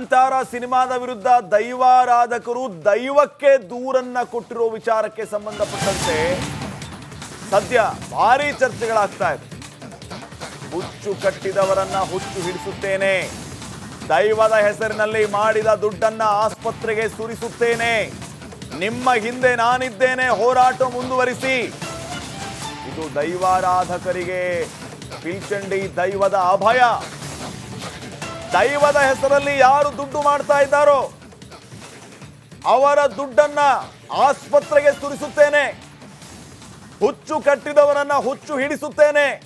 ಕಾಂತಾರ ಸಿನಿಮಾದ ವಿರುದ್ಧ ದೈವಾರಾಧಕರು ದೈವಕ್ಕೆ ದೂರನ್ನ ಕೊಟ್ಟಿರೋ ವಿಚಾರಕ್ಕೆ ಸಂಬಂಧಪಟ್ಟಂತೆ ಸದ್ಯ ಭಾರಿ ಚರ್ಚೆಗಳಾಗ್ತಾ ಇದೆ. ಹುಚ್ಚು ಕಟ್ಟಿದವರನ್ನ ಹುಚ್ಚು ಹಿಡಿಸುತ್ತೇನೆ. ದೈವದ ಹೆಸರಿನಲ್ಲಿ ಮಾಡಿದ ದುಡ್ಡನ್ನ ಆಸ್ಪತ್ರೆಗೆ ಸುರಿಸುತ್ತೇನೆ. ನಿಮ್ಮ ಹಿಂದೆ ನಾನಿದ್ದೇನೆ, ಹೋರಾಟ ಮುಂದುವರಿಸಿ. ಇದು ದೈವಾರಾಧಕರಿಗೆ, ಪಿಲ್ಚಂಡಿ ದೈವದ ಅಭಯ. ದೈವದ ಹೆಸರಲ್ಲಿ ಯಾರು ದುಡ್ಡು ಮಾಡ್ತಾ ಇದ್ದಾರೋ ಅವರ ದುಡ್ಡನ್ನ ಆಸ್ಪತ್ರೆಗೆ ಸುರಿಸುತ್ತೇನೆ. ಹುಚ್ಚು ಕಟ್ಟಿದವರನ್ನ ಹುಚ್ಚು ಹಿಡಿಸುತ್ತೇನೆ.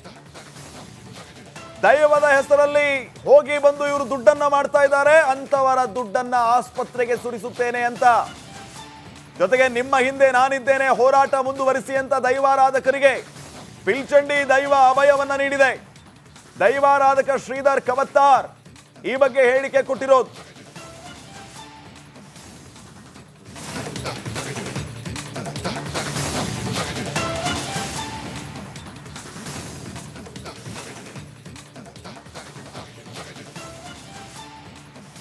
ದೈವದ ಹೆಸರಲ್ಲಿ ಹೋಗಿ ಬಂದು ಇವರು ದುಡ್ಡನ್ನ ಮಾಡ್ತಾ ಇದ್ದಾರೆ. ಅಂತವರ ದುಡ್ಡನ್ನ ಆಸ್ಪತ್ರೆಗೆ ಸುರಿಸುತ್ತೇನೆ ಅಂತ. ಜೊತೆಗೆ ನಿಮ್ಮ ಹಿಂದೆ ನಾನಿದ್ದೇನೆ. ಹೋರಾಟ ಮುಂದುವರಿಸಿ ಅಂತ ದೈವಾರಾಧಕರಿಗೆ ಪಿಲ್ಚಂಡಿ ದೈವ ಅಭಯವನ್ನ ನೀಡಿದೆ. ದೈವಾರಾಧಕ ಶ್ರೀಧರ್ ಕವತ್ತಾರ್ ಈ ಬಗ್ಗೆ ಹೇಳಿಕೆ ಕೊಟ್ಟಿರೋದು.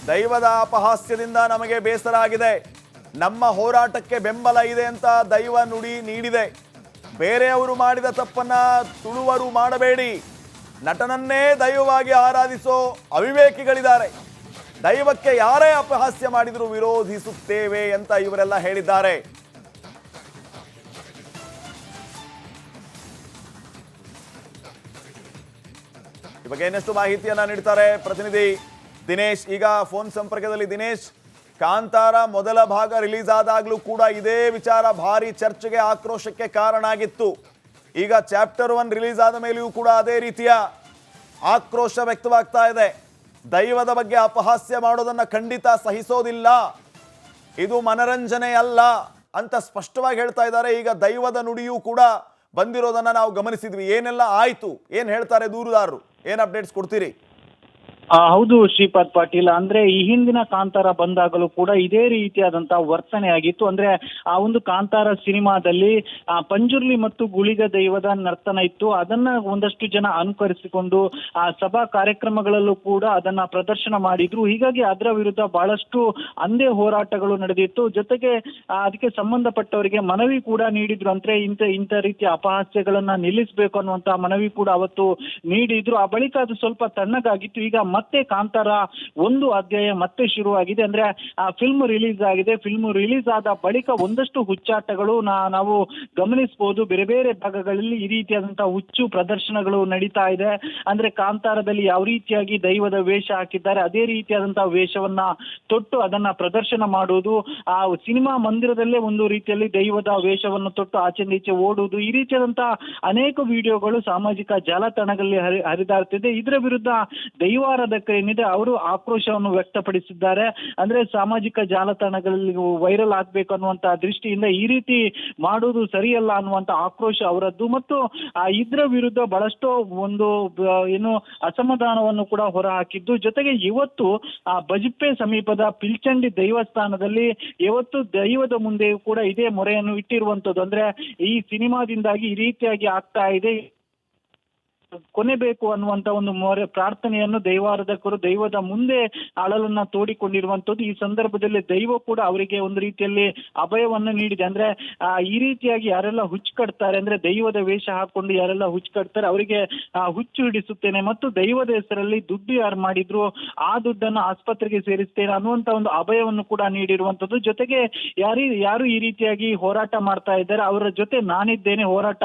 ದೈವದ ಅಪಹಾಸ್ಯದಿಂದ ನಮಗೆ ಬೇಸರ ಆಗಿದೆ. ನಮ್ಮ ಹೋರಾಟಕ್ಕೆ ಬೆಂಬಲ ಇದೆ ಅಂತ ದೈವ ನುಡಿ ನೀಡಿದೆ. ಬೇರೆಯವರು ಮಾಡಿದ ತಪ್ಪನ್ನ ತುಳುವರು ಮಾಡಬೇಡಿ. ನಟನನ್ನೇ ದೈವವಾಗಿ ಆರಾಧಿಸೋ ಅವಿವೇಕಿಗಳಿದ್ದಾರೆ. ದೈವಕ್ಕೆ ಯಾರೇ ಅಪಹಾಸ್ಯ ಮಾಡಿದರೂ ವಿರೋಧಿಸುತ್ತೇವೆ ಅಂತ ಇವರೆಲ್ಲ ಹೇಳಿದ್ದಾರೆ. ಈ ಬಗ್ಗೆ ಇನ್ನಷ್ಟು ಮಾಹಿತಿಯನ್ನ ನೀಡ್ತಾರೆ ಪ್ರತಿನಿಧಿ ದಿನೇಶ್, ಈಗ ಫೋನ್ ಸಂಪರ್ಕದಲ್ಲಿ ದಿನೇಶ್, ಕಾಂತಾರ ಮೊದಲ ಭಾಗ ರಿಲೀಸ್ ಆದಾಗಲೂ ಕೂಡ ಇದೇ ವಿಚಾರ ಭಾರಿ ಚರ್ಚೆಗೆ ಆಕ್ರೋಶಕ್ಕೆ ಕಾರಣ ಆಗಿತ್ತು. ಈಗ ಚಾಪ್ಟರ್ ಒನ್ ರಿಲೀಸ್ ಆದ ಮೇಲೆಯೂ ಕೂಡ ಅದೇ ರೀತಿಯ ಆಕ್ರೋಶ ವ್ಯಕ್ತವಾಗ್ತಾ ಇದೆ. ದೈವದ ಬಗ್ಗೆ ಅಪಹಾಸ್ಯ ಮಾಡೋದನ್ನು ಖಂಡಿತ ಸಹಿಸೋದಿಲ್ಲ. ಇದು ಮನರಂಜನೆ ಅಲ್ಲ ಅಂತ ಸ್ಪಷ್ಟವಾಗಿ ಹೇಳ್ತಾ ಇದ್ದಾರೆ. ಈಗ ದೈವದ ನುಡಿಯೂ ಕೂಡ ಬಂದಿರೋದನ್ನ ನಾವು ಗಮನಿಸಿದ್ವಿ. ಏನೆಲ್ಲ ಆಯಿತು? ಏನು ಹೇಳ್ತಾರೆ ದೂರುದಾರರು? ಏನು ಅಪ್ಡೇಟ್ಸ್ ಕೊಡ್ತೀರಿ? ಹೌದು ಶ್ರೀಪಾದ್ ಪಾಟೀಲ್. ಅಂದ್ರೆ ಈ ಹಿಂದಿನ ಕಾಂತಾರ ಬಂದಾಗಲೂ ಕೂಡ ಇದೇ ರೀತಿಯಾದಂತಹ ವರ್ತನೆ ಆಗಿತ್ತು. ಅಂದ್ರೆ ಆ ಒಂದು ಕಾಂತಾರ ಸಿನಿಮಾದಲ್ಲಿ ಪಂಜುರ್ಲಿ ಮತ್ತು ಗುಳಿಗ ದೈವದ ನರ್ತನ ಇತ್ತು. ಅದನ್ನ ಒಂದಷ್ಟು ಜನ ಅನುಕರಿಸಿಕೊಂಡು, ಆ, ಸಭಾ ಕಾರ್ಯಕ್ರಮಗಳಲ್ಲೂ ಕೂಡ ಅದನ್ನ ಪ್ರದರ್ಶನ ಮಾಡಿದ್ರು. ಹೀಗಾಗಿ ಅದರ ವಿರುದ್ಧ ಬಹಳಷ್ಟು ಅಂದೇ ಹೋರಾಟಗಳು ನಡೆದಿತ್ತು. ಜೊತೆಗೆ ಅದಕ್ಕೆ ಸಂಬಂಧಪಟ್ಟವರಿಗೆ ಮನವಿ ಕೂಡ ನೀಡಿದ್ರು. ಅಂದ್ರೆ ಇಂಥ ಇಂಥ ರೀತಿಯ ಅಪಹಾಸ್ಯಗಳನ್ನ ನಿಲ್ಲಿಸಬೇಕು ಅನ್ನುವಂತ ಮನವಿ ಕೂಡ ಅವತ್ತು ನೀಡಿದ್ರು. ಆ ಬಳಿಕ ಅದು ಸ್ವಲ್ಪ ತಣ್ಣಗಾಗಿತ್ತು. ಈಗ ಮತ್ತೆ ಕಾಂತಾರ ಒಂದು ಅಧ್ಯಾಯ ಮತ್ತೆ ಶುರುವಾಗಿದೆ. ಅಂದ್ರೆ, ಆ ಫಿಲ್ಮ್ ರಿಲೀಸ್ ಆಗಿದೆ. ಫಿಲ್ಮ್ ರಿಲೀಸ್ ಆದ ಬಳಿಕ ಒಂದಷ್ಟು ಹುಚ್ಚಾಟಗಳು ನಾವು ಗಮನಿಸಬಹುದು ಬೇರೆ ಬೇರೆ ಭಾಗಗಳಲ್ಲಿ ಈ ರೀತಿಯಾದಂತಹ ಹುಚ್ಚು ಪ್ರದರ್ಶನಗಳು ನಡೀತಾ ಇದೆ. ಅಂದ್ರೆ, ಕಾಂತಾರದಲ್ಲಿ ಯಾವ ರೀತಿಯಾಗಿ ದೈವದ ವೇಷ ಹಾಕಿದ್ದಾರೆ, ಅದೇ ರೀತಿಯಾದಂತಹ ವೇಷವನ್ನ ತೊಟ್ಟು ಅದನ್ನ ಪ್ರದರ್ಶನ ಮಾಡುವುದು, ಆ ಸಿನಿಮಾ ಮಂದಿರದಲ್ಲೇ ಒಂದು ರೀತಿಯಲ್ಲಿ ದೈವದ ವೇಷವನ್ನು ತೊಟ್ಟು ಆಚೆ ನೀಚೆ ಓಡುವುದು, ಈ ರೀತಿಯಾದಂತಹ ಅನೇಕ ವಿಡಿಯೋಗಳು ಸಾಮಾಜಿಕ ಜಾಲತಾಣಗಳಲ್ಲಿ ಹರಿ, ಹರಿದಾಡ್ತಿದೆ. ಇದರ ವಿರುದ್ಧ ದೈವಾರಾಧಕರೇನಿದೆ ಅವರು ಆಕ್ರೋಶವನ್ನು ವ್ಯಕ್ತಪಡಿಸಿದ್ದಾರೆ. ಅಂದ್ರೆ ಸಾಮಾಜಿಕ ಜಾಲತಾಣಗಳಲ್ಲಿ ವೈರಲ್ ಆಗ್ಬೇಕು ಅನ್ನುವಂತ ದೃಷ್ಟಿಯಿಂದ ಈ ರೀತಿ ಮಾಡುವುದು ಸರಿಯಲ್ಲ ಅನ್ನುವಂತ ಆಕ್ರೋಶ ಅವರದ್ದು. ಮತ್ತು, ಆ, ಇದ್ರ ವಿರುದ್ಧ ಬಹಳಷ್ಟು ಒಂದು ಏನು ಅಸಮಾಧಾನವನ್ನು ಕೂಡ ಹೊರಹಾಕಿದ್ದು. ಜೊತೆಗೆ ಇವತ್ತು, ಆ, ಬಜಪೆ ಸಮೀಪದ ಪಿಲ್ಚಂಡಿ ದೈವಸ್ಥಾನದಲ್ಲಿ ಇವತ್ತು ದೈವದ ಮುಂದೆ ಕೂಡ ಇದೇ ಮೊರೆಯನ್ನು ಇಟ್ಟಿರುವಂತದ್ದು ಅಂದ್ರೆ ಈ ಸಿನಿಮಾದಿಂದಾಗಿ ಈ ರೀತಿಯಾಗಿ ಆಗ್ತಾ ಇದೆ. ಕೊನೆಬೇಕು ಅನ್ನುವಂತ ಒಂದು ಮೊರೆ ಪ್ರಾರ್ಥನೆಯನ್ನು ದೈವಾರಾಧಕರು ದೈವದ ಮುಂದೆ ಅಳಲನ್ನ ತೋಡಿಕೊಂಡಿರುವಂತದ್ದು ಈ ಸಂದರ್ಭದಲ್ಲಿ ದೈವ ಕೂಡ ಅವರಿಗೆ ಒಂದು ರೀತಿಯಲ್ಲಿ ಅಭಯವನ್ನ ನೀಡಿದೆ. ಅಂದ್ರೆ ಈ ರೀತಿಯಾಗಿ ಯಾರೆಲ್ಲ ಹುಚ್ಚು ಕಟ್ತಾರೆ ಅಂದ್ರೆ ದೈವದ ವೇಷ ಹಾಕೊಂಡು ಯಾರೆಲ್ಲ ಹುಚ್ಚು ಕಟ್ತಾರೆ ಅವರಿಗೆ ಹುಚ್ಚು ಹಿಡಿಸುತ್ತೇನೆ ಮತ್ತು ದೈವದ ಹೆಸರಲ್ಲಿ ದುಡ್ಡು ಯಾರು ಮಾಡಿದ್ರು, ಆ ದುಡ್ಡನ್ನು ಆಸ್ಪತ್ರೆಗೆ ಸೇರಿಸ್ತೇನೆ ಅನ್ನುವಂತ ಒಂದು ಅಭಯವನ್ನು ಕೂಡ ನೀಡಿರುವಂತದ್ದು ಜೊತೆಗೆ ಯಾರಿ, ಯಾರು ಈ ರೀತಿಯಾಗಿ ಹೋರಾಟ ಮಾಡ್ತಾ ಇದ್ದಾರೆ, ಅವರ ಜೊತೆ ನಾನಿದ್ದೇನೆ, ಹೋರಾಟ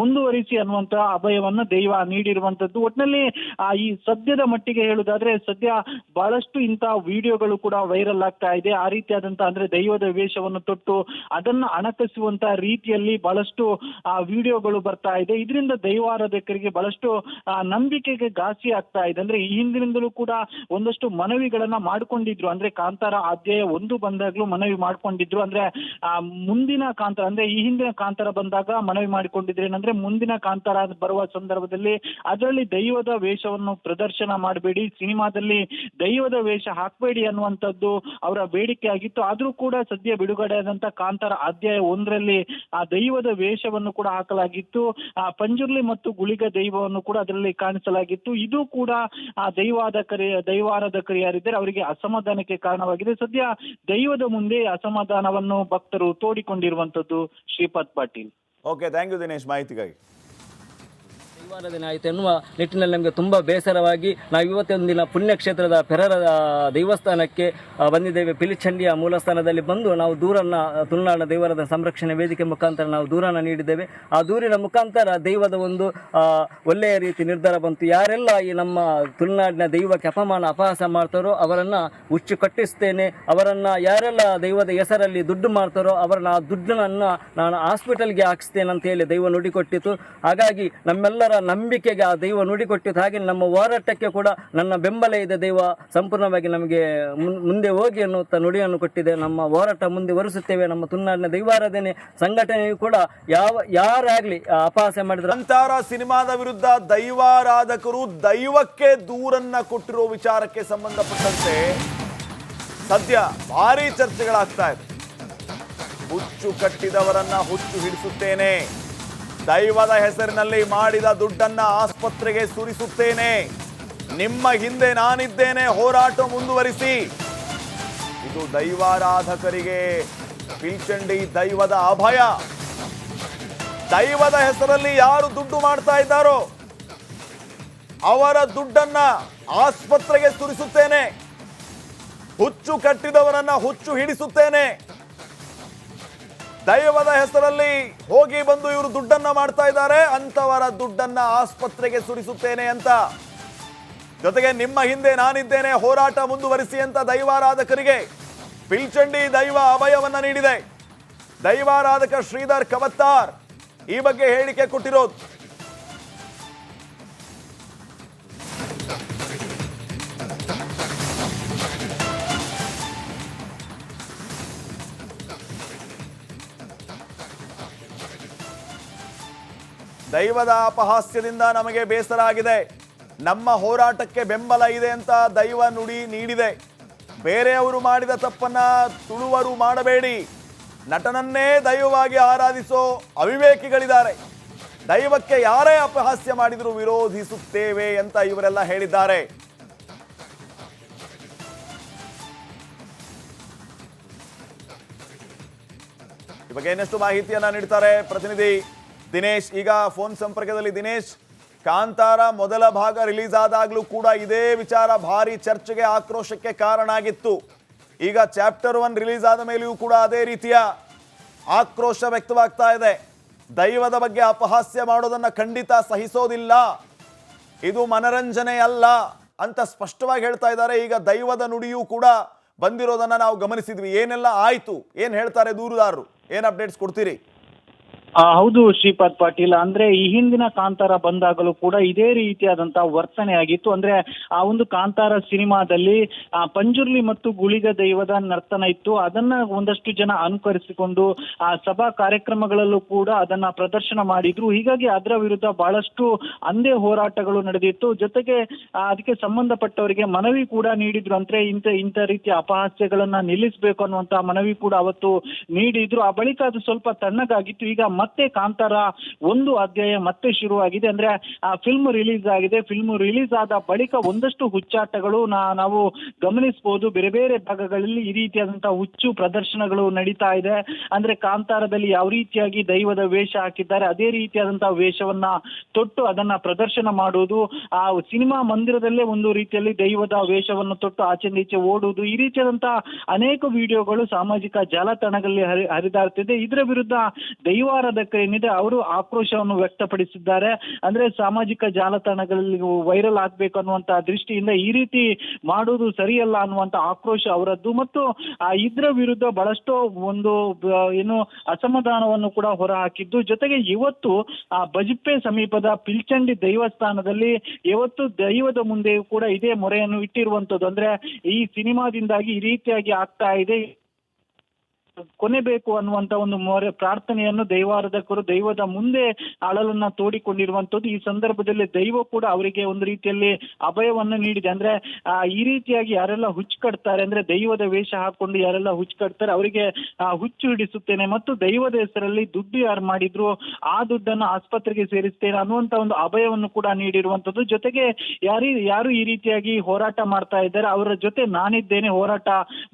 ಮುಂದುವರಿಸಿ ಅನ್ನುವಂತ ಅಭಯವನ್ನ ದೈವ ನೀಡಿರುವಂತದ್ದು ಒಟ್ಟಿನಲ್ಲಿ ಆ, ಈ ಸದ್ಯದ ಮಟ್ಟಿಗೆ ಹೇಳುದಾದ್ರೆ ಸದ್ಯ ಬಹಳಷ್ಟು ಇಂತಹ ವಿಡಿಯೋಗಳು ಕೂಡ ವೈರಲ್ ಆಗ್ತಾ ಇದೆ. ಆ ರೀತಿಯಾದಂತಹ ಅಂದ್ರೆ ದೈವದ ವೇಷವನ್ನು ತೊಟ್ಟು ಅದನ್ನ ಅಣಕಿಸುವಂತಹ ರೀತಿಯಲ್ಲಿ ಬಹಳಷ್ಟು, ಆ, ವಿಡಿಯೋಗಳು ಬರ್ತಾ ಇದೆ. ಇದರಿಂದ ದೈವಾರಾಧಕರಿಗೆ ಬಹಳಷ್ಟು ನಂಬಿಕೆಗೆ ಘಾಸಿ ಆಗ್ತಾ ಇದೆ. ಅಂದ್ರೆ ಈ ಹಿಂದಿನಿಂದಲೂ ಕೂಡ ಒಂದಷ್ಟು ಮನವಿಗಳನ್ನ ಮಾಡ್ಕೊಂಡಿದ್ರು. ಅಂದ್ರೆ ಕಾಂತಾರ ಅಧ್ಯಾಯ ಒಂದು ಬಂದಾಗ್ಲೂ ಮನವಿ ಮಾಡ್ಕೊಂಡಿದ್ರು. ಅಂದ್ರೆ ಮುಂದಿನ ಕಾಂತಾರ, ಅಂದ್ರೆ ಈ ಹಿಂದಿನ ಕಾಂತಾರ ಬಂದಾಗ ಮನವಿ ಮಾಡಿಕೊಂಡಿದ್ರೆ. ಏನಂದ್ರೆ, ಮುಂದಿನ ಕಾಂತಾರ ಬರುವ ಸಂದರ್ಭದಲ್ಲಿ ಅದರಲ್ಲಿ ದೈವದ ವೇಷವನ್ನು ಪ್ರದರ್ಶನ ಮಾಡಬೇಡಿ. ಸಿನಿಮಾದಲ್ಲಿ ದೈವದ ವೇಷ ಹಾಕಬೇಡಿ ಅನ್ನುವಂಥದ್ದು ಅವರ ಬೇಡಿಕೆ ಆಗಿತ್ತು. ಆದ್ರೂ ಕೂಡ ಸದ್ಯ ಬಿಡುಗಡೆ ಆದಂತ ಕಾಂತಾರ ಅಧ್ಯಾಯ ಒಂದರಲ್ಲಿ ಆ ದೈವದ ವೇಷವನ್ನು ಕೂಡ ಹಾಕಲಾಗಿತ್ತು. ಆ ಪಂಜುರ್ಲಿ ಮತ್ತು ಗುಳಿಗ ದೈವವನ್ನು ಕೂಡ ಅದರಲ್ಲಿ ಕಾಣಿಸಲಾಗಿತ್ತು. ಇದು ಕೂಡ ಆ ದೈವಾರಾಧಕರಿ ದೈವಾರಾಧಕರು ಯಾರಿದ್ದಾರೆ ಅವರಿಗೆ ಅಸಮಾಧಾನಕ್ಕೆ ಕಾರಣವಾಗಿದೆ. ಸದ್ಯ ದೈವದ ಮುಂದೆ ಅಸಮಾಧಾನವನ್ನು ಭಕ್ತರು ತೋಡಿಕೊಂಡಿರುವಂತದ್ದು Shripad Patil. Okay thank you Dinesh ಮಾಹಿತಿಗಾಗಿ. ದೈವಾರಾಧನೆ ಆಯಿತು ಎನ್ನುವ ನಿಟ್ಟಿನಲ್ಲಿ ನಮಗೆ ತುಂಬ ಬೇಸರವಾಗಿ ನಾವು ಇವತ್ತೊಂದು ದಿನ ಪುಣ್ಯಕ್ಷೇತ್ರದ ಪೆರರ ದೇವಸ್ಥಾನಕ್ಕೆ ಬಂದಿದ್ದೇವೆ. ಪಿಲಿಚಂಡಿಯ ಮೂಲಸ್ಥಾನದಲ್ಲಿ ಬಂದು ನಾವು ದೂರನ್ನ ತುಳುನಾಡ ದೇವರದ ಸಂರಕ್ಷಣೆ ವೇದಿಕೆ ಮುಖಾಂತರ ನಾವು ದೂರನ್ನು ನೀಡಿದ್ದೇವೆ. ಆ ದೂರಿನ ಮುಖಾಂತರ ದೈವದ ಒಂದು ಒಳ್ಳೆಯ ರೀತಿ ನಿರ್ಧಾರ ಬಂತು. ಯಾರೆಲ್ಲ ಈ ನಮ್ಮ ತುಳುನಾಡಿನ ದೈವಕ್ಕೆ ಅಪಮಾನ, ಅಪಹಾಸ ಮಾಡ್ತಾರೋ ಅವರನ್ನು ಹುಚ್ಚು ಕಟ್ಟಿಸ್ತೇನೆ. ಅವರನ್ನು ಯಾರೆಲ್ಲ ದೈವದ ಹೆಸರಲ್ಲಿ ದುಡ್ಡು ಮಾಡ್ತಾರೋ ಅವರನ್ನ ಆ ದುಡ್ಡನ್ನು ನಾನು ಹಾಸ್ಪಿಟಲ್ಗೆ ಹಾಕಿಸ್ತೇನೆ ಅಂತ ಹೇಳಿ ದೈವ ನುಡಿಕೊಟ್ಟಿತು. ಹಾಗಾಗಿ ನಮ್ಮೆಲ್ಲರ ನಂಬಿಕೆಗೆ ಆ ದೈವ ನುಡಿಕೊಟ್ಟಿದ್ದು ಹಾಗೆ ನಮ್ಮ ಹೋರಾಟಕ್ಕೆ ಕೂಡ ನನ್ನ ಬೆಂಬಲ ಇದೆ ದೈವ. ಸಂಪೂರ್ಣವಾಗಿ ನಮಗೆ ಮುಂದೆ ಹೋಗಿ ಅನ್ನುವಂಥ ನುಡಿಯನ್ನು ಕೊಟ್ಟಿದೆ. ನಮ್ಮ ಹೋರಾಟ ಮುಂದೆ ವರಿಸುತ್ತೇವೆ ನಮ್ಮ ತುನ್ನಾಡಿನ ದೈವಾರಾಧನೆ ಸಂಘಟನೆಯು ಕೂಡ ಯಾವ, ಯಾರಾಗಲಿ ಅಪಹಾಸ್ಯ ಮಾಡಿದ್ರು. ಅಂತಾರ ಸಿನಿಮಾದ ವಿರುದ್ಧ ದೈವಾರಾಧಕರು ದೈವಕ್ಕೆ ದೂರನ್ನ ಕೊಟ್ಟಿರೋ ವಿಚಾರಕ್ಕೆ ಸಂಬಂಧಪಟ್ಟಂತೆ ಸದ್ಯ ಭಾರಿ ಚರ್ಚೆಗಳಾಗ್ತಾ ಇದೆ. ಹುಚ್ಚು ಕಟ್ಟಿದವರನ್ನ ಹುಚ್ಚು ಹಿಡಿಸುತ್ತೇನೆ. ದೈವದ ಹೆಸರಿನಲ್ಲಿ ಮಾಡಿದ ದುಡ್ಡನ್ನ ಆಸ್ಪತ್ರೆಗೆ ಸುರಿಸುತ್ತೇನೆ. ನಿಮ್ಮ ಹಿಂದೆ ನಾನಿದ್ದೇನೆ, ಹೋರಾಟ ಮುಂದುವರಿಸಿ. ಇದು ದೈವಾರಾಧಕರಿಗೆ ಪಿಲ್ಚಂಡಿ ದೈವದ ಅಭಯ. ದೈವದ ಹೆಸರಲ್ಲಿ ಯಾರು ದುಡ್ಡು ಮಾಡ್ತಾ ಇದ್ದಾರೋ, ಅವರ ದುಡ್ಡನ್ನ ಆಸ್ಪತ್ರೆಗೆ ಸುರಿಸುತ್ತೇನೆ. ಹುಚ್ಚು ಕಟ್ಟಿದವರನ್ನ ಹುಚ್ಚು ಹಿಡಿಸುತ್ತೇನೆ. ದೈವದ ಹೆಸರಲ್ಲಿ ಹೋಗಿ ಬಂದು ಇವರು ದುಡ್ಡನ್ನ ಮಾಡ್ತಾ ಇದ್ದಾರೆ ಅಂತವರ ದುಡ್ಡನ್ನ ಆಸ್ಪತ್ರೆಗೆ ಸುರಿಸುತ್ತೇನೆ ಅಂತ. ಜೊತೆಗೆ ನಿಮ್ಮ ಹಿಂದೆ ನಾನಿದ್ದೇನೆ, ಹೋರಾಟ ಮುಂದುವರಿಸಿ ಅಂತ ದೈವಾರಾಧಕರಿಗೆ. ಪಿಲ್ಚಂಡಿ ದೈವ ಅಭಯವನ್ನ ನೀಡಿದೆ. ದೈವಾರಾಧಕ ಶ್ರೀಧರ್ ಕವತ್ತಾರ್, ಈ ಬಗ್ಗೆ ಹೇಳಿಕೆ ಕೊಟ್ಟಿರೋದು. ದೈವದ ಅಪಹಾಸ್ಯದಿಂದ ನಮಗೆ ಬೇಸರ ಆಗಿದೆ ನಮ್ಮ ಹೋರಾಟಕ್ಕೆ ಬೆಂಬಲ ಇದೆ ಅಂತ ದೈವ ನುಡಿ ನೀಡಿದೆ. ಬೇರೆಯವರು ಮಾಡಿದ ತಪ್ಪನ್ನ ತುಳುವರು ಮಾಡಬೇಡಿ. ನಟನನ್ನೇ ದೈವವಾಗಿ ಆರಾಧಿಸೋ ಅವಿವೇಕಿಗಳಿದ್ದಾರೆ. ದೈವಕ್ಕೆ ಯಾರೇ ಅಪಹಾಸ್ಯ ಮಾಡಿದರೂ ವಿರೋಧಿಸುತ್ತೇವೆ ಅಂತ ಇವರೆಲ್ಲ ಹೇಳಿದ್ದಾರೆ. ಈ ಬಗ್ಗೆ ಇನ್ನಷ್ಟು ಮಾಹಿತಿಯನ್ನ ನೀಡ್ತಾರೆ ಪ್ರತಿನಿಧಿ? ದಿನೇಶ್, ಈಗ ಫೋನ್ ಸಂಪರ್ಕದಲ್ಲಿ ದಿನೇಶ್. ಕಾಂತಾರ ಮೊದಲ ಭಾಗ ರಿಲೀಸ್ ಆದಾಗಲೂ ಕೂಡ ಇದೇ ವಿಚಾರ ಭಾರಿ ಚರ್ಚೆಗೆ ಆಕ್ರೋಶಕ್ಕೆ ಕಾರಣ ಆಗಿತ್ತು. ಈಗ ಚಾಪ್ಟರ್ ಒನ್ ರಿಲೀಸ್ ಆದ ಮೇಲೆಯೂ ಕೂಡ ಅದೇ ರೀತಿಯ ಆಕ್ರೋಶ ವ್ಯಕ್ತವಾಗ್ತಾ ಇದೆ. ದೈವದ ಬಗ್ಗೆ ಅಪಹಾಸ್ಯ ಮಾಡೋದನ್ನು ಖಂಡಿತ ಸಹಿಸೋದಿಲ್ಲ. ಇದು ಮನರಂಜನೆ ಅಲ್ಲ ಅಂತ ಸ್ಪಷ್ಟವಾಗಿ ಹೇಳ್ತಾ ಇದ್ದಾರೆ. ಈಗ ದೈವದ ನುಡಿಯೂ ಕೂಡ ಬಂದಿರೋದನ್ನ ನಾವು ಗಮನಿಸಿದ್ವಿ. ಏನೆಲ್ಲ ಆಯಿತು? ಏನು ಹೇಳ್ತಾರೆ ದೂರುದಾರರು? ಏನು ಅಪ್ಡೇಟ್ಸ್ ಕೊಡ್ತೀರಿ? ಹೌದು ಶ್ರೀಪಾದ್ ಪಾಟೀಲ್. ಅಂದ್ರೆ ಈ ಹಿಂದಿನ ಕಾಂತಾರ ಬಂದಾಗಲೂ ಕೂಡ ಇದೇ ರೀತಿಯಾದಂತ ವರ್ತನೆ ಆಗಿತ್ತು. ಅಂದ್ರೆ ಆ ಒಂದು ಕಾಂತಾರ ಸಿನಿಮಾದಲ್ಲಿ ಪಂಜುರ್ಲಿ ಮತ್ತು ಗುಳಿಗ ದೈವದ ನರ್ತನ ಇತ್ತು. ಅದನ್ನ ಒಂದಷ್ಟು ಜನ ಅನುಕರಿಸಿಕೊಂಡು, ಆ, ಸಭಾ ಕಾರ್ಯಕ್ರಮಗಳಲ್ಲೂ ಕೂಡ ಅದನ್ನ ಪ್ರದರ್ಶನ ಮಾಡಿದ್ರು. ಹೀಗಾಗಿ ಅದರ ವಿರುದ್ಧ ಬಹಳಷ್ಟು ಅಂದೇ ಹೋರಾಟಗಳು ನಡೆದಿತ್ತು. ಜೊತೆಗೆ ಅದಕ್ಕೆ ಸಂಬಂಧಪಟ್ಟವರಿಗೆ ಮನವಿ ಕೂಡ ನೀಡಿದ್ರು. ಅಂದ್ರೆ ಇಂಥ ಇಂಥ ರೀತಿಯ ಅಪಹಾಸ್ಯಗಳನ್ನ ನಿಲ್ಲಿಸಬೇಕು ಅನ್ನುವಂತ ಮನವಿ ಕೂಡ ಅವತ್ತು ನೀಡಿದ್ರು. ಆ ಬಳಿಕ ಅದು ಸ್ವಲ್ಪ ತಣ್ಣಗಾಗಿತ್ತು. ಈಗ ಮತ್ತೆ ಕಾಂತಾರ ಒಂದು ಅಧ್ಯಾಯ ಮತ್ತೆ ಶುರುವಾಗಿದೆ. ಅಂದ್ರೆ, ಆ ಫಿಲ್ಮ್ ರಿಲೀಸ್ ಆಗಿದೆ. ಫಿಲ್ಮ್ ರಿಲೀಸ್ ಆದ ಬಳಿಕ ಒಂದಷ್ಟು ಹುಚ್ಚಾಟಗಳು ನಾವು ಗಮನಿಸಬಹುದು ಬೇರೆ ಬೇರೆ ಭಾಗಗಳಲ್ಲಿ ಈ ರೀತಿಯಾದಂತಹ ಹುಚ್ಚು ಪ್ರದರ್ಶನಗಳು ನಡೀತಾ ಇದೆ. ಅಂದ್ರೆ, ಕಾಂತಾರದಲ್ಲಿ ಯಾವ ರೀತಿಯಾಗಿ ದೈವದ ವೇಷ ಹಾಕಿದ್ದಾರೆ, ಅದೇ ರೀತಿಯಾದಂತಹ ವೇಷವನ್ನ ತೊಟ್ಟು ಅದನ್ನ ಪ್ರದರ್ಶನ ಮಾಡುವುದು, ಆ ಸಿನಿಮಾ ಮಂದಿರದಲ್ಲೇ ಒಂದು ರೀತಿಯಲ್ಲಿ ದೈವದ ವೇಷವನ್ನು ತೊಟ್ಟು ಆಚೆ ನೀಚೆ ಓಡುವುದು, ಈ ರೀತಿಯಾದಂತಹ ಅನೇಕ ವಿಡಿಯೋಗಳು ಸಾಮಾಜಿಕ ಜಾಲತಾಣಗಳಲ್ಲಿ ಹರಿ, ಹರಿದಾಡ್ತಿದೆ. ಇದರ ವಿರುದ್ಧ ದೈವಾರಾಧಕ ಏನಿದೆ, ಅವರು ಆಕ್ರೋಶವನ್ನು ವ್ಯಕ್ತಪಡಿಸಿದ್ದಾರೆ. ಅಂದ್ರೆ ಸಾಮಾಜಿಕ ಜಾಲತಾಣಗಳಲ್ಲಿ ವೈರಲ್ ಆಗ್ಬೇಕು ಅನ್ನುವಂತ ದೃಷ್ಟಿಯಿಂದ ಈ ರೀತಿ ಮಾಡುವುದು ಸರಿಯಲ್ಲ ಅನ್ನುವಂತ ಆಕ್ರೋಶ ಅವರದ್ದು. ಮತ್ತು, ಆ, ಇದ್ರ ವಿರುದ್ಧ ಬಹಳಷ್ಟು ಒಂದು ಏನು ಅಸಮಾಧಾನವನ್ನು ಕೂಡ ಹೊರಹಾಕಿದ್ದು. ಜೊತೆಗೆ ಇವತ್ತು, ಆ, ಬಜಪೆ ಸಮೀಪದ ಪಿಲ್ಚಂಡಿ ದೈವಸ್ಥಾನದಲ್ಲಿ ಇವತ್ತು ದೈವದ ಮುಂದೆಯೂ ಕೂಡ ಇದೇ ಮೊರೆಯನ್ನು ಇಟ್ಟಿರುವಂತದ್ದು ಅಂದ್ರೆ ಈ ಸಿನಿಮಾದಿಂದಾಗಿ ಈ ರೀತಿಯಾಗಿ ಆಗ್ತಾ ಇದೆ. ಕೊನೆಬೇಕು ಅನ್ನುವಂತ ಒಂದು ಮೊರೆ ಪ್ರಾರ್ಥನೆಯನ್ನು ದೈವಾರಾಧಕರು ದೈವದ ಮುಂದೆ ಅಳಲನ್ನ ತೋಡಿಕೊಂಡಿರುವಂತದ್ದು ಈ ಸಂದರ್ಭದಲ್ಲಿ ದೈವ ಕೂಡ ಅವರಿಗೆ ಒಂದು ರೀತಿಯಲ್ಲಿ ಅಭಯವನ್ನ ನೀಡಿದೆ. ಅಂದ್ರೆ ಈ ರೀತಿಯಾಗಿ ಯಾರೆಲ್ಲ ಹುಚ್ಚು ಕಟ್ತಾರೆ ಅಂದ್ರೆ ದೈವದ ವೇಷ ಹಾಕೊಂಡು ಯಾರೆಲ್ಲ ಹುಚ್ಚು ಕಟ್ತಾರೆ ಅವರಿಗೆ ಹುಚ್ಚು ಹಿಡಿಸುತ್ತೇನೆ ಮತ್ತು ದೈವದ ಹೆಸರಲ್ಲಿ ದುಡ್ಡು ಯಾರು ಮಾಡಿದ್ರು, ಆ ದುಡ್ಡನ್ನು ಆಸ್ಪತ್ರೆಗೆ ಸೇರಿಸ್ತೇನೆ ಅನ್ನುವಂತ ಒಂದು ಅಭಯವನ್ನು ಕೂಡ ನೀಡಿರುವಂತದ್ದು ಜೊತೆಗೆ ಯಾರಿ, ಯಾರು ಈ ರೀತಿಯಾಗಿ ಹೋರಾಟ ಮಾಡ್ತಾ ಇದ್ದಾರೆ, ಅವರ ಜೊತೆ ನಾನಿದ್ದೇನೆ, ಹೋರಾಟ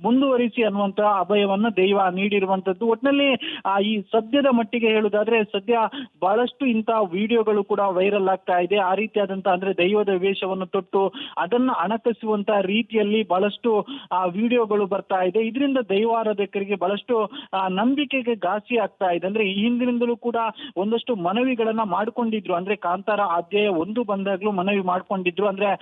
ಮುಂದುವರಿಸಿ ಅನ್ನುವಂತ ಅಭಯವನ್ನ ದೈವ ನೀಡಿರುವಂತದ್ದು ಒಟ್ಟಿನಲ್ಲಿ ಆ, ಈ ಸದ್ಯದ ಮಟ್ಟಿಗೆ ಹೇಳುದಾದ್ರೆ ಸದ್ಯ ಬಹಳಷ್ಟು ಇಂತಹ ವಿಡಿಯೋಗಳು ಕೂಡ ವೈರಲ್ ಆಗ್ತಾ ಇದೆ. ಆ ರೀತಿಯಾದಂತಹ ಅಂದ್ರೆ ದೈವದ ವೇಷವನ್ನು ತೊಟ್ಟು ಅದನ್ನ ಅಣಕಿಸುವಂತಹ ರೀತಿಯಲ್ಲಿ ಬಹಳಷ್ಟು, ಆ, ವಿಡಿಯೋಗಳು ಬರ್ತಾ ಇದೆ. ಇದರಿಂದ ದೈವಾರಾಧಕರಿಗೆ ಬಹಳಷ್ಟು ನಂಬಿಕೆಗೆ ಘಾಸಿ ಆಗ್ತಾ ಇದೆ. ಅಂದ್ರೆ ಈ ಹಿಂದಿನಿಂದಲೂ ಕೂಡ ಒಂದಷ್ಟು ಮನವಿಗಳನ್ನ ಮಾಡ್ಕೊಂಡಿದ್ರು. ಅಂದ್ರೆ ಕಾಂತಾರ ಅಧ್ಯಾಯ ಒಂದು ಬಂದಾಗ್ಲೂ ಮನವಿ ಮಾಡ್ಕೊಂಡಿದ್ರು. ಅಂದ್ರೆ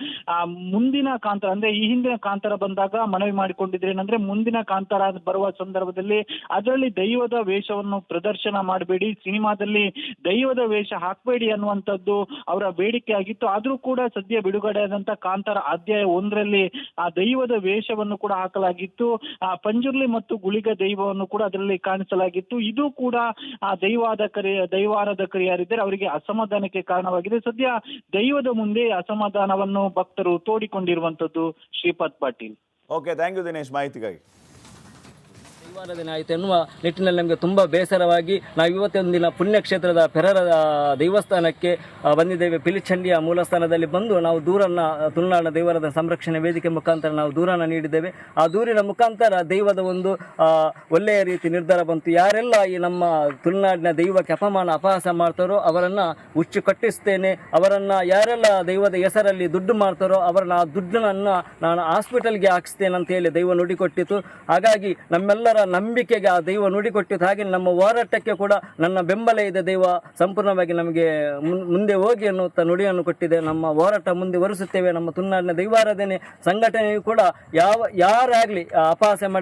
ಮುಂದಿನ ಕಾಂತಾರ, ಅಂದ್ರೆ ಈ ಹಿಂದಿನ ಕಾಂತಾರ ಬಂದಾಗ ಮನವಿ ಮಾಡಿಕೊಂಡಿದ್ರೆ. ಏನಂದ್ರೆ, ಮುಂದಿನ ಕಾಂತಾರ ಬರುವ ಸಂದರ್ಭದಲ್ಲಿ ಅದರಲ್ಲಿ ದೈವದ ವೇಷವನ್ನು ಪ್ರದರ್ಶನ ಮಾಡಬೇಡಿ. ಸಿನಿಮಾದಲ್ಲಿ ದೈವದ ವೇಷ ಹಾಕಬೇಡಿ ಅನ್ನುವಂಥದ್ದು ಅವರ ಬೇಡಿಕೆ ಆಗಿತ್ತು. ಆದ್ರೂ ಕೂಡ ಸದ್ಯ ಬಿಡುಗಡೆ ಆದಂತ ಕಾಂತಾರ ಅಧ್ಯಾಯ ಒಂದರಲ್ಲಿ ಆ ದೈವದ ವೇಷವನ್ನು ಕೂಡ ಹಾಕಲಾಗಿತ್ತು. ಆ ಪಂಜುರ್ಲಿ ಮತ್ತು ಗುಳಿಗ ದೈವವನ್ನು ಕೂಡ ಅದರಲ್ಲಿ ಕಾಣಿಸಲಾಗಿತ್ತು. ಇದು ಕೂಡ ಆ ದೈವಾಧಕರಿ ದೈವಾರಾಧಕರು ಯಾರಿದ್ದಾರೆ ಅವರಿಗೆ ಅಸಮಾಧಾನಕ್ಕೆ ಕಾರಣವಾಗಿದೆ. ಸದ್ಯ ದೈವದ ಮುಂದೆ ಅಸಮಾಧಾನವನ್ನು ಭಕ್ತರು ತೋಡಿಕೊಂಡಿರುವಂತದ್ದು Shripad Patil. Okay thank you Dinesh ಮಾಹಿತಿಗಾಗಿ. ದೈವಾರಾಧನೆ ಆಯಿತು ಎನ್ನುವ ನಿಟ್ಟಿನಲ್ಲಿ ನಮಗೆ ತುಂಬ ಬೇಸರವಾಗಿ ನಾವು ಇವತ್ತೊಂದು ದಿನ ಪುಣ್ಯಕ್ಷೇತ್ರದ ಪೆರರ ದೇವಸ್ಥಾನಕ್ಕೆ ಬಂದಿದ್ದೇವೆ. ಪಿಲಿಚಂಡಿಯ ಮೂಲಸ್ಥಾನದಲ್ಲಿ ಬಂದು ನಾವು ದೂರನ್ನ ತುಳುನಾಡಿನ ದೇವರದ ಸಂರಕ್ಷಣೆ ವೇದಿಕೆ ಮುಖಾಂತರ ನಾವು ದೂರನ್ನು ನೀಡಿದ್ದೇವೆ. ಆ ದೂರಿನ ಮುಖಾಂತರ ದೈವದ ಒಂದು ಒಳ್ಳೆಯ ರೀತಿ ನಿರ್ಧಾರ ಬಂತು. ಯಾರೆಲ್ಲ ಈ ನಮ್ಮ ತುಳುನಾಡಿನ ದೈವಕ್ಕೆ ಅಪಮಾನ, ಅಪಹಾಸ ಮಾಡ್ತಾರೋ ಅವರನ್ನು ಹುಚ್ಚು ಕಟ್ಟಿಸ್ತೇನೆ. ಅವರನ್ನು ಯಾರೆಲ್ಲ ದೈವದ ಹೆಸರಲ್ಲಿ ದುಡ್ಡು ಮಾಡ್ತಾರೋ ಅವರನ್ನ ಆ ದುಡ್ಡನ್ನು ನಾನು ಹಾಸ್ಪಿಟಲ್ಗೆ ಹಾಕಿಸ್ತೇನೆ ಅಂತ ಹೇಳಿ ದೈವ ನುಡಿಕೊಟ್ಟಿತು. ಹಾಗಾಗಿ ನಮ್ಮೆಲ್ಲರ ನಂಬಿಕೆಗೆ ಆ ದೈವ ನುಡಿಕೊಟ್ಟಿದ್ದು ಹಾಗೆ ನಮ್ಮ ಹೋರಾಟಕ್ಕೆ ಕೂಡ ನನ್ನ ಬೆಂಬಲ ಇದೆ ದೈವ. ಸಂಪೂರ್ಣವಾಗಿ ನಮಗೆ ಮುಂದೆ ಹೋಗಿ ಅನ್ನುವಂಥ ನುಡಿಯನ್ನು ಕೊಟ್ಟಿದೆ. ನಮ್ಮ ಹೋರಾಟ ಮುಂದೆ ವರಿಸುತ್ತೇವೆ ನಮ್ಮ ತುನ್ನಾಡಿನ ದೈವಾರಾಧನೆ ಸಂಘಟನೆಯು ಕೂಡ ಯಾವ, ಯಾರಾಗಲಿ ಅಪಹಾಸ್ಯ ಮಾಡಿದ